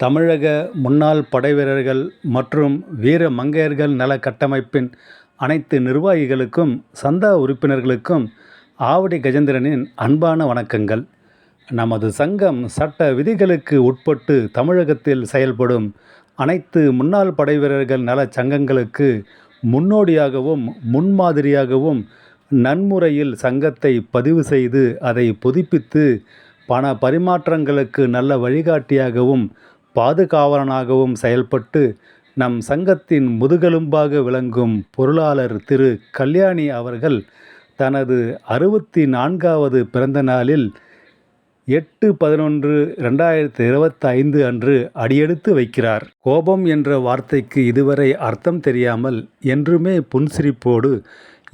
தமிழக முன்னாள் படைவீரர்கள் மற்றும் வீர மங்கையர்கள் நல கட்டமைப்பின் அனைத்து நிர்வாகிகளுக்கும் சந்தா உறுப்பினர்களுக்கும் ஆவடி கஜேந்திரனின் அன்பான வணக்கங்கள். நமது சங்கம் சட்ட விதிகளுக்கு உட்பட்டு தமிழகத்தில் செயல்படும் அனைத்து முன்னாள் படைவீரர்கள் நல சங்கங்களுக்கு முன்னோடியாகவும் முன்மாதிரியாகவும் நன்முறையில் சங்கத்தை பதிவு செய்து அதை புதுப்பித்து பண பரிமாற்றங்களுக்கு நல்ல வழிகாட்டியாகவும் பாதுகாவலனாகவும் செயல்பட்டு நம் சங்கத்தின் முதுகெலும்பாக விளங்கும் பொருளாளர் திரு கல்யாணி அவர்கள் தனது அறுபத்தி நான்காவது பிறந்த நாளில் எட்டு பதினொன்று ரெண்டாயிரத்தி இருபத்தைந்து அன்று அடியெடுத்து வைக்கிறார். கோபம் என்ற வார்த்தைக்கு இதுவரை அர்த்தம் தெரியாமல் என்றுமே புன்சிரிப்போடு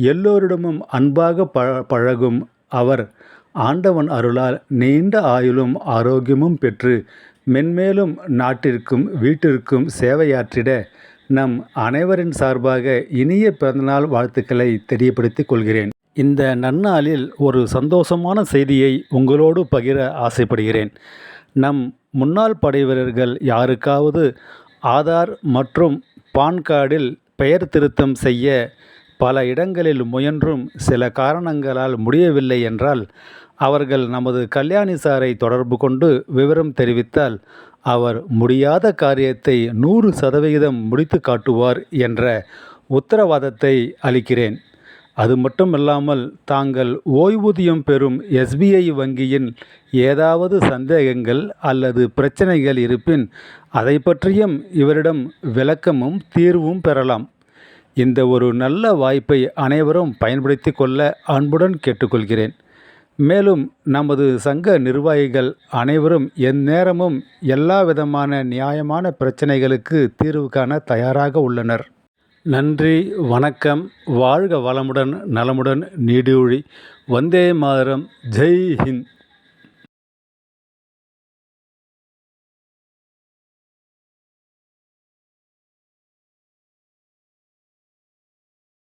எல்லோரிடமும் அன்பாக பழ பழகும் அவர் ஆண்டவன் அருளால் நீண்ட ஆயுளும் ஆரோக்கியமும் பெற்று மென்மேலும் நாட்டிற்கும் வீட்டிற்கும் சேவையாற்றிட நம் அனைவரின் சார்பாக இனிய பிறந்தநாள் வாழ்த்துக்களை தெரியப்படுத்திக் கொள்கிறேன். இந்த நன்னாளில் ஒரு சந்தோஷமான செய்தியை உங்களோடு பகிர ஆசைப்படுகிறேன். நம் முன்னாள் படைவீரர்கள் யாருக்காவது ஆதார் மற்றும் பான் கார்டில் பெயர் திருத்தம் செய்ய பல இடங்களில் முயன்றும் சில காரணங்களால் முடியவில்லை என்றால் அவர்கள் நமது கல்யாணி சாரை தொடர்பு கொண்டு விவரம் தெரிவித்தால் அவர் முடியாத காரியத்தை நூறு சதவிகிதம் முடித்து காட்டுவார் என்ற உத்தரவாதத்தை அளிக்கிறேன். அது மட்டுமல்லாமல் தாங்கள் ஓய்வூதியம் பெறும் எஸ்பிஐ வங்கியின் ஏதாவது சந்தேகங்கள் அல்லது பிரச்சனைகள் இருப்பின் அதை பற்றியும் இவரிடம் விளக்கமும் தீர்வும் பெறலாம். இந்த ஒரு நல்ல வாய்ப்பை அனைவரும் பயன்படுத்தி கொள்ள அன்புடன் கேட்டுக்கொள்கிறேன். மேலும் நமது சங்க நிர்வாகிகள் அனைவரும் எந்நேரமும் எல்லா விதமான நியாயமான பிரச்சனைகளுக்கு தீர்வு காண தயாராக உள்ளனர். நன்றி வணக்கம் வாழ்க வளமுடன் நலமுடன் நீடூழி வந்தே மாதரம். ஜெய் ஹிந்த்.